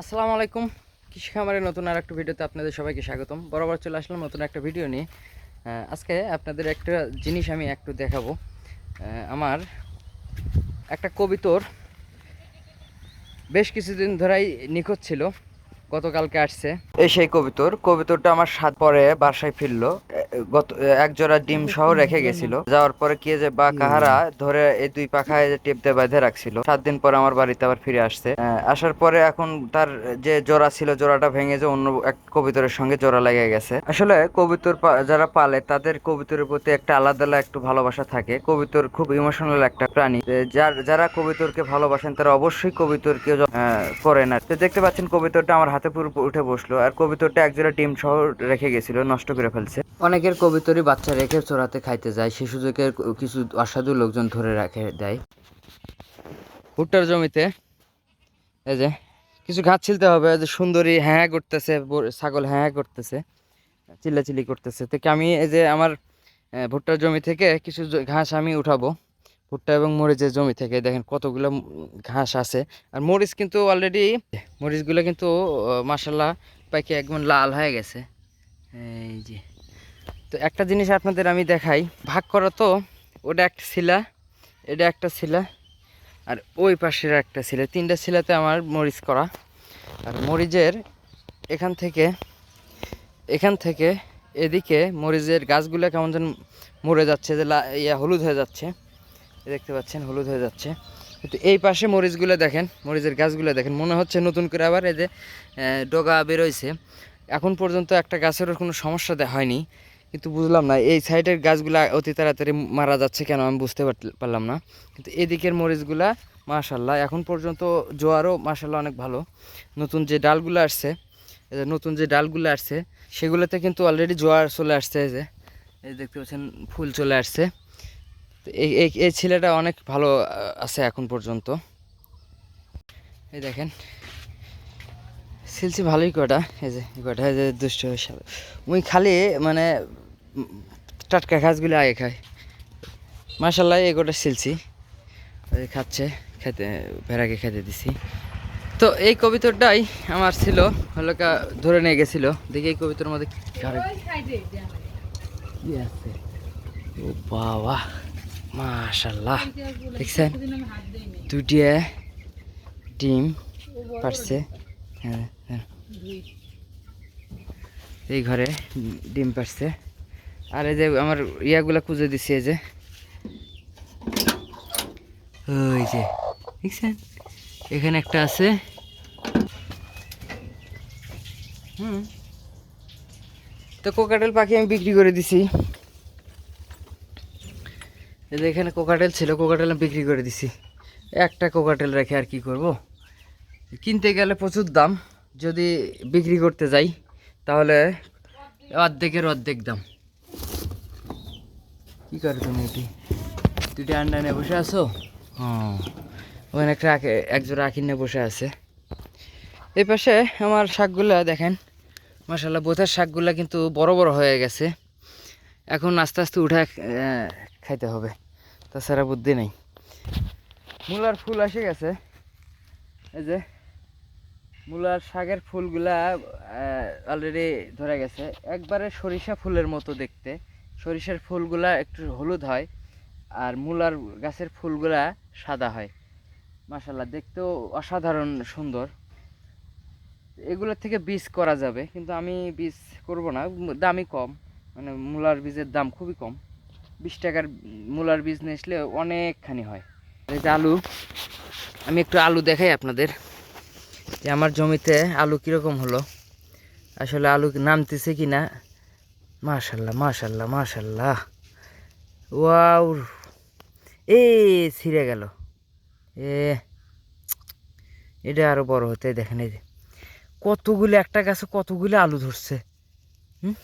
আসসালামু আলাইকুম। কৃষি খামারের নতুন আর একটা ভিডিওতে আপনাদের সবাইকে স্বাগতম। বরাবর চলে আসলাম নতুন একটা ভিডিও নিয়ে। আজকে আপনাদের একটা জিনিস আমি একটু দেখাবো। আমার একটা কবিতর বেশ কিছুদিন ধরেই নিখোঁজ ছিল। গতকালকে আসছে। এই সেই কবিতর। কবিতরটা আমার সাত পরে বাসায় ফিরলো। গত এক জোড়া ডিম সহ রেখে গেছিল। যাওয়ার পরে কে যে বা কাহারা ধরে এই দুই পাখায় টেপ দিয়ে বেঁধে রাখছিল। সাত দিন পরে আমার বাড়িতে আবার ফিরে আসছে। আসার পরে এখন তার যে জোড়া ছিল জোড়াটা ভেঙে যে অন্য এক কবিতরের সঙ্গে জোড়া লেগে গেছে। আসলে কবিতর যারা পালে তাদের কবিতরের প্রতি একটা আলাদা আলাদা একটু ভালোবাসা থাকে। কবিতর খুব ইমোশনাল একটা প্রাণী। যার যারা কবিতরকে ভালোবাসেন তারা অবশ্যই কবিতরকে করেন আর তো দেখতে পাচ্ছেন কবিতরটা আমার হাতে পুরো উঠে বসল। আর কবিতরটা একজোড়া ডিম সহ রেখে গেছিল, নষ্ট করে ফেলছে। অনেকের কবিতরই বাচ্চা রেখে চোরাতে খাইতে যায়, সে কিছু অসাধু লোকজন ধরে রাখে, দেয়। ভুট্টার জমিতে, এই যে, কিছু ঘাস ছিলতে হবে যে সুন্দরী হ্যাঁ করতেছে ছাগল হ্যাঁ হ্যাঁ করতেছে, চিল্লাচিল্লি করতেছে। তো আমি এই যে আমার ভুট্টার জমি থেকে কিছু ঘাস আমি উঠাবো, ভুট্টা এবং মরিচের জমি থেকে, দেখেন কতগুলো ঘাস আছে। আর মরিচ কিন্তু অলরেডি মরিচগুলো কিন্তু মাসাল্লাহ পাইকে একদম লাল হয়ে গেছে। এই যে। তো একটা জিনিস আপনাদের আমি দেখাই। ভাগ করা তো। ওটা একটা শিলা, এটা একটা শিলা, আর ওই পাশের একটা শিলা। তিনটা শিলাতে আমার মরিচ করা। আর মরিচের এখান থেকে এখান থেকে এদিকে মরিচের গাছগুলো কেমন যেন মরে যাচ্ছে, যে ইয়া হলুদ হয়ে যাচ্ছে। দেখতে পাচ্ছেন, হলুদ হয়ে যাচ্ছে। এই পাশে মরিচগুলো দেখেন, মরিচের গাছগুলো দেখেন। মনে হচ্ছে নতুন করে আবার এই যে ডগা বেরোইছে। এখন পর্যন্ত একটা গাছেরও কোনো সমস্যা হয়নি, কিন্তু বুঝলাম না, এই সাইডের গাছগুলা অতি তাড়াতাড়ি মারা যাচ্ছে কেন আমি বুঝতে পারলাম না। কিন্তু এদিকের মরিচগুলা মাশাল্লাহ এখন পর্যন্ত জোয়ারও মাশাল্লাহ অনেক ভালো। নতুন যে ডালগুলো আসছে নতুন যে ডালগুলো আসছে, সেগুলোতে কিন্তু অলরেডি জোয়ার চলে আসছে, এই যে, এই দেখতে পাচ্ছেন, ফুল চলে আসছে। তো এই এই ছেলেটা অনেক ভালো আছে এখন পর্যন্ত। এই দেখেন। সিলসি ভালোই কটা এই যে কটা যে দুষ্ট হিসাবে মুই খালি মানে টাটকা ঘাসগুলো আগে খাই মার্শাল্লাহ এই কটা সিলসি ওই খাচ্ছে, খেতে, ভেড়াকে খেতে দিছি। তো এই কবিতরটাই আমার ছিল, হলো কা ধরে নিয়ে গেছিল। দেখি এই কবিতার মধ্যে কি আছে? ও বাবা! মাশাল্লাহ দেখছেন? দুটিয়ে ডিম পারছে। হ্যাঁ হ্যাঁ। এই ঘরে ডিম পারছে। আর এই যে আমার ইয়াগুলা খুঁজে দিছি, এই যে। ওই যে, দেখছেন? এখানে একটা আছে। হুম। তো কোকাটেল পাখি আমি বিক্রি করে দিছি। যে এখানে কোকাটেল ছিল কোকাটেল আমি বিক্রি করে দিছি। একটা কোকাটেল রেখে আর কি করব? কিনতে গেলে প্রচুর দাম যদি বিক্রি করতে যাই তাহলে অর্ধেকের অর্ধেক দাম। কি করে তুমি এটি? দুটি আন্ডা নিয়ে বসে আছো? হ্যাঁ। ওখানে একটা আখে- একজোড়া আখির নিয়ে বসে আছে। এই পাশে আমার শাকগুলা দেখেন। মাসাল্লাহ বোথার শাকগুলা কিন্তু বড় বড় হয়ে গেছে। এখন আস্তে আস্তে উঠে খাইতে হবে। তাছাড়া বুদ্ধি নেই। মূলার ফুল এসে গেছে। এই যে মূলার শাকের ফুলগুলা অলরেডি ধরে গেছে। একবারে সরিষা ফুলের মতো দেখতে। সরিষার ফুলগুলা একটু হলুদ হয় আর মূলার গাছের ফুলগুলা সাদা হয়। মাসাল্লাহ দেখতেও অসাধারণ সুন্দর। এগুলোর থেকে বীজ করা যাবে, কিন্তু আমি বীজ করব না। দামই কম। মানে মূলার বীজের দাম খুবই কম। বিশ টাকার মূলার বীজ নিয়ে অনেকখানি হয়। এই যে আলু, আমি একটু আলু দেখাই আপনাদের যে আমার জমিতে আলু কীরকম হলো। আসলে আলু নামতেছে কি না মাশাল্লাহ মাশাল্লাহ মাশাল্লাহ। ওয়াও, এ ছিঁড়ে গেল। এ, এটা আরও বড় হতে, দেখেন এই যে। কতগুলো, একটা গাছে কতগুলো আলু ধরছে। হুম?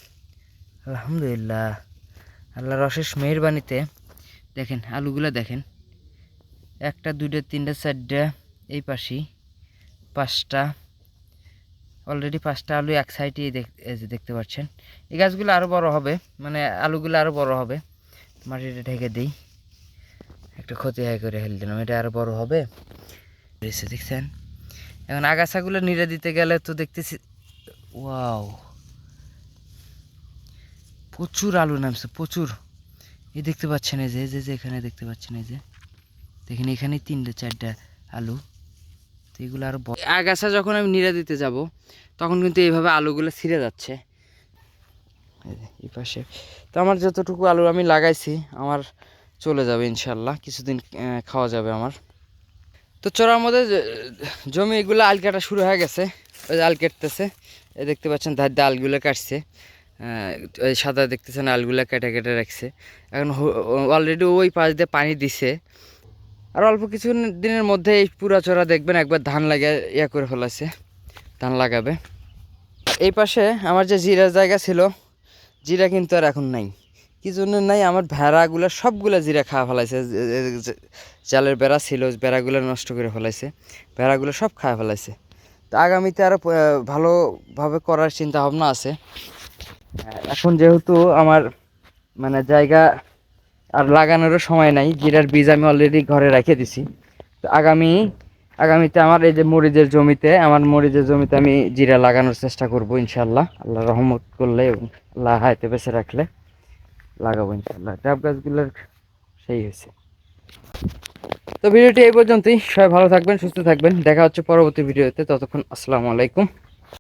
আলহামদুলিল্লাহ। আল্লাহ রসের মেহরবানিতে দেখেন, আলুগুলো দেখেন। একটা, দুইটা, তিনটা, চারটা, এই পাশেই পাঁচটা। অলরেডি পাঁচটা আলু এক সাইডেই দেখতে পাচ্ছেন। এই গাছগুলো আরও বড় হবে মানে আলুগুলো আরও বড় হবে। মাটিটা ঢেকে দিই। একটা ক্ষতি হয় করে হেলে দিলাম, এটা আরও বড় হবে। দেখছেন? এখন আগাছাগুলো নিড়ে দিতে গেলে তো দেখতেছি ওয়াও প্রচুর আলু নামছে প্রচুর। এই দেখতে পাচ্ছেন এই যে যে যে এখানে দেখতে পাচ্ছেন এই যে। দেখেন এখানে তিনটে, চারটা আলু। তো এগুলো আরও বড়- আগাছা যখন আমি নিড়ে দিতে যাব, তখন কিন্তু এইভাবে আলুগুলো ছিঁড়ে যাচ্ছে। এই পাশে। তো আমার যতটুকু আলু আমি লাগাইছি, আমার চলে যাবে ইনশাল্লাহ কিছুদিন খাওয়া যাবে আমার। তো চড়ার মধ্যে জমি এগুলো আল কাটা শুরু হয়ে গেছে। ওই আল কাটতেছে। দেখতে পাচ্ছেন ধার আলগুলো কাটছে। সাদা দেখতেছেন আলগুলো কেটে কেটে রাখছে। এখন অলরেডি ওই পাশ দিয়ে পানি দিছে। আর অল্প কিছু দিনের মধ্যে এই পুরা চড়া দেখবেন, একবার ধান লাগে ইয়া করে ফেলাছে ধান লাগাবে। এই পাশে আমার যে জিরার জায়গা ছিল, জিরা কিন্তু আর এখন নাই। কি জন্য নাই? আমার ভেড়াগুলো, সবগুলো জিরা খাওয়া ফেলাইছে। জালের বেড়া ছিল, বেড়াগুলো নষ্ট করে ফেলাইছে। ভেড়াগুলো সব খাওয়া ফেলাইছে। তো আগামীতে আরও ভালোভাবে করার চিন্তা ভাবনা আছে। এখন যেহেতু আমার মানে জায়গা আর লাগানোরও সময় নাই জিরার বীজ আমি অলরেডি ঘরে রেখে দিছি। তো আগামী, আগামীতে আমার এই যে মরিচের জমিতে, আমার মরিচের জমিতে আমি জিরা লাগানোর চেষ্টা করব ইনশাল্লাহ আল্লাহ রহমত করলে এবং আল্লাহ হাইতে বেঁচে রাখলে লাগাবো ইনশাল্লাহ ডাব গাছগুলোর সেই হয়েছে। তো ভিডিওটি এই পর্যন্তই। সবাই ভালো থাকবেন, সুস্থ থাকবেন। দেখা হচ্ছে পরবর্তী ভিডিওতে। ততক্ষণ আসসালামু আলাইকুম।